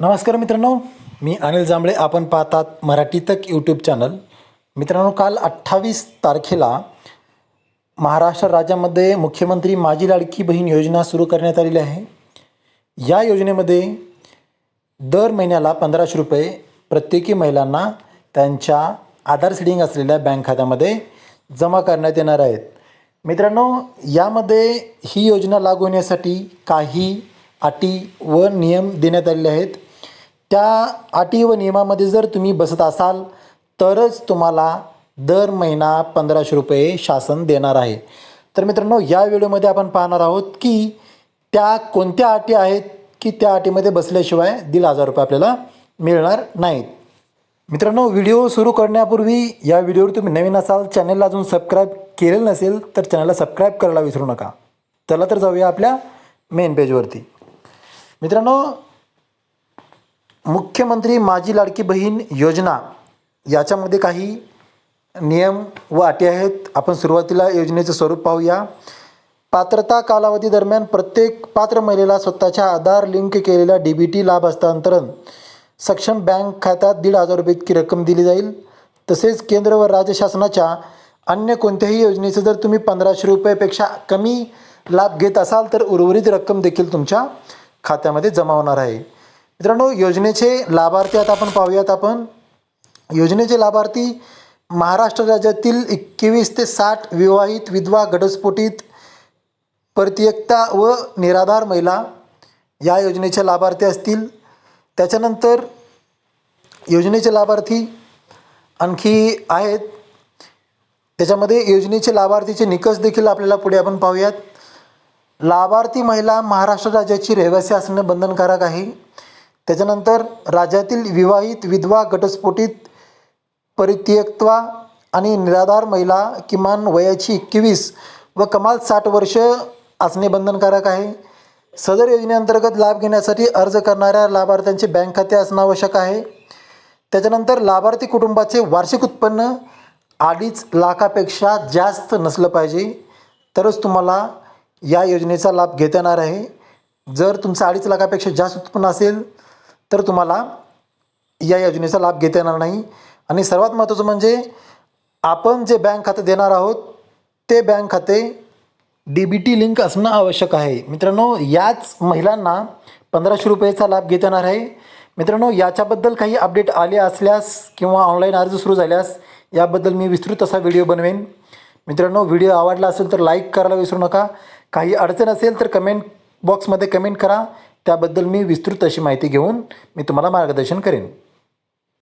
नमस्कार मित्रांनो मी अनिल जांभळे. आपण पाहतात मराठी तक यूट्यूब चॅनल मित्रांनो काल अठ्ठावीस तारखेला महाराष्ट्र राज्यामध्ये मुख्यमंत्री माझी लाडकी बहीण योजना सुरू करण्यात आलेली आहे. या योजनेमध्ये दर महिन्याला पंधराशे रुपये प्रत्येकी महिलांना त्यांच्या आधार सिडिंग असलेल्या बँक खात्यामध्ये जमा करण्यात येणार आहेत. मित्रांनो यामध्ये ही योजना लागू होण्यासाठी काही अटी व नियम देण्यात आलेले आहेत. त्या अटी व नियमामध्ये जर तुम्ही बसत असाल तरच तुम्हाला दर महिना पंधराशे रुपये शासन देणार आहे. तर मित्रांनो या व्हिडिओमध्ये आपण पाहणार आहोत की त्या कोणत्या अटी आहेत की त्या अटीमध्ये बसल्याशिवाय दीड हजार रुपये आपल्याला मिळणार नाहीत. मित्रांनो व्हिडिओ सुरू करण्यापूर्वी या व्हिडिओवर तुम्ही नवीन असाल चॅनलला अजून सबस्क्राईब केलेलं नसेल तर चॅनलला सबस्क्राईब करायला विसरू नका. चला तर जाऊया आपल्या मेन पेजवरती. मित्रांनो मुख्यमंत्री माझी लाडकी बहीण योजना याच्यामध्ये काही नियम व अटी आहेत. आपण सुरुवातीला योजनेचं स्वरूप पाहूया. पात्रता कालावधी दरम्यान प्रत्येक पात्र महिलेला स्वतःच्या आधार लिंक केलेल्या डी बी टी लाभ हस्तांतरण सक्षम बँक खात्यात दीड हजार रुपये इतकी रक्कम दिली जाईल. तसेच केंद्र व राज्य शासनाच्या अन्य कोणत्याही योजनेचं जर तुम्ही पंधराशे रुपयापेक्षा कमी लाभ घेत असाल तर उर्वरित रक्कम देखील तुमच्या खात्यामध्ये जमा होणार आहे. मित्रांनो योजनेचे लाभार्थी आता आपण पाहूयात आपण. योजनेचे लाभार्थी महाराष्ट्र राज्यातील एकवीस ते साठ विवाहित विधवा घटस्फोटित परित्यक्ता व निराधार महिला या योजनेचे लाभार्थी असतील. त्याच्यानंतर योजनेचे लाभार्थी आणखी आहेत. त्याच्यामध्ये योजनेचे लाभार्थीचे निकष देखील आपल्याला पुढे आपण पाहूयात. लाभार्थी महिला महाराष्ट्र राज्याची रहिवासी असणे बंधनकारक आहे. त्याच्यानंतर राज्यातील विवाहित विधवा घटस्फोटित परित्यक्त्वा आणि निराधार महिला किमान वयाची एकवीस व कमाल साठ वर्ष असणे बंधनकारक आहे. सदर योजनेअंतर्गत लाभ घेण्यासाठी अर्ज करणाऱ्या लाभार्थ्यांचे बँक खाते असणं आवश्यक आहे. त्याच्यानंतर लाभार्थी कुटुंबाचे वार्षिक उत्पन्न अडीच लाखापेक्षा जास्त नसलं पाहिजे. तरच तुम्हाला या योजनेचा लाभ घेता येणार आहे. जर तुमचं अडीच लाखापेक्षा जास्त उत्पन्न असेल तर तुम्हाला या योजनेचा लाभ घेता येणार नाही. आणि सर्वात महत्त्वाचं म्हणजे आपण जे बँक खातं देणार आहोत ते बँक खाते डी बी टी लिंक असणं आवश्यक आहे. मित्रांनो याच महिलांना पंधराशे रुपयेचा लाभ घेता येणार आहे. मित्रांनो याच्याबद्दल काही अपडेट आले असल्यास किंवा ऑनलाईन अर्ज सुरू झाल्यास याबद्दल मी विस्तृत असा व्हिडिओ बनवेन. मित्रांनो व्हिडिओ आवडला असेल तर लाईक करायला विसरू नका. काही अडचण असेल तर कमेंट बॉक्समध्ये कमेंट करा. त्याबद्दल मी विस्तृत अशी माहिती घेऊन मी तुम्हाला मार्गदर्शन करेन.